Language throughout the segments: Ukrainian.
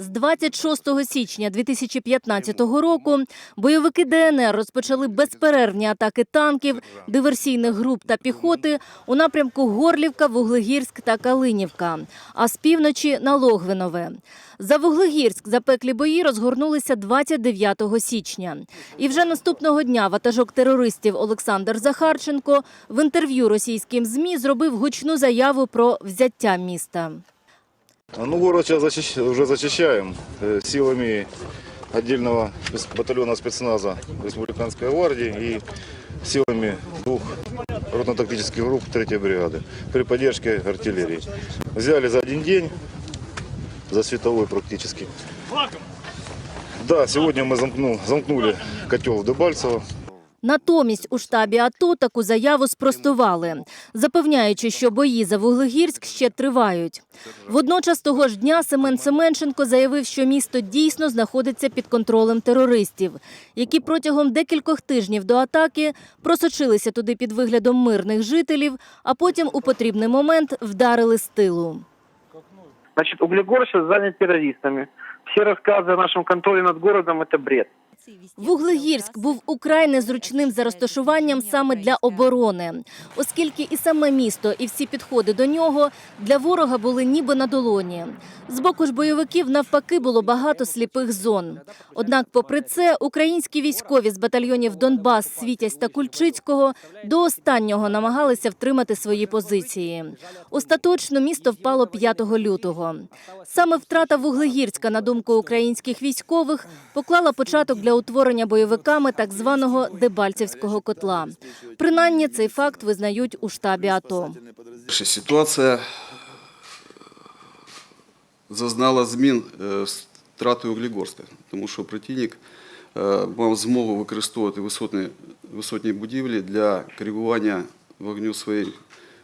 З 26 січня 2015 року бойовики ДНР розпочали безперервні атаки танків, диверсійних груп та піхоти у напрямку Горлівка, Вуглегірськ та Калинівка, а з півночі на Логвинове. За Вуглегірськ запеклі бої розгорнулися 29 січня. І вже наступного дня ватажок терористів Олександр Захарченко в інтерв'ю російським ЗМІ зробив гучну заяву про взяття міста. А, Ну, город сейчас защищ- уже зачищаем э, силами отдельного батальона спецназа Республиканской гвардии и силами двух ротно-тактических групп 3 бригады при поддержке артиллерии. Взяли за один день, за световой практически. Да, сегодня мы замкну- замкнули котел в Дебальцево. Натомість у штабі АТО таку заяву спростували, запевняючи, що бої за Вуглегірськ ще тривають. Водночас того ж дня Семен Семенченко заявив, що місто дійсно знаходиться під контролем терористів, які протягом декількох тижнів до атаки просочилися туди під виглядом мирних жителів, а потім у потрібний момент вдарили з тилу. Значит, Углегорщик занят террористами. Все рассказы о над городом – это бред. Вуглегірськ був украй незручним за розташуванням саме для оборони, оскільки і саме місто, і всі підходи до нього для ворога були ніби на долоні. З боку ж бойовиків навпаки було багато сліпих зон. Однак, попри це, українські військові з батальйонів Донбас, Світязь та Кульчицького до останнього намагалися втримати свої позиції. Остаточно місто впало 5 лютого. Саме втрата Вуглегірська, на думку українських військових, поклала початок для утворення бойовиками так званого Дебальцевського котла. Принаймні цей факт визнають у штабі АТО. Ситуація зазнала змін е, втратою Углегорська, тому що противник е, мав змогу використовувати висотні, висотні будівлі для коригування вогню своєї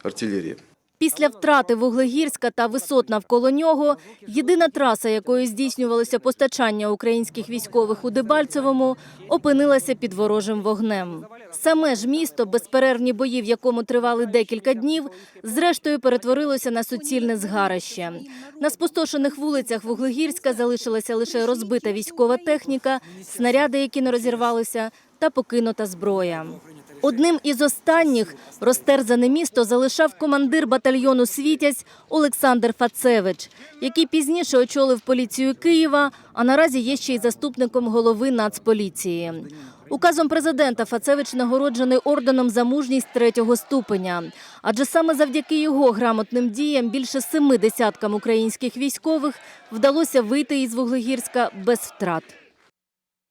артилерії. Після втрати Вуглегірська та висот навколо нього єдина траса, якою здійснювалося постачання українських військових у Дебальцевому, опинилася під ворожим вогнем. Саме ж місто, безперервні бої, в якому тривали декілька днів, зрештою перетворилося на суцільне згарище. На спустошених вулицях Вуглегірська залишилася лише розбита військова техніка, снаряди, які не розірвалися, та покинута зброя. Одним із останніх розтерзане місто залишав командир батальйону Світязь Олександр Фацевич, який пізніше очолив поліцію Києва, а наразі є ще й заступником голови Нацполіції. Указом президента Фацевич нагороджений орденом за мужність третього ступеня. Адже саме завдяки його грамотним діям більше семи десяткам українських військових вдалося вийти із Вуглегірська без втрат.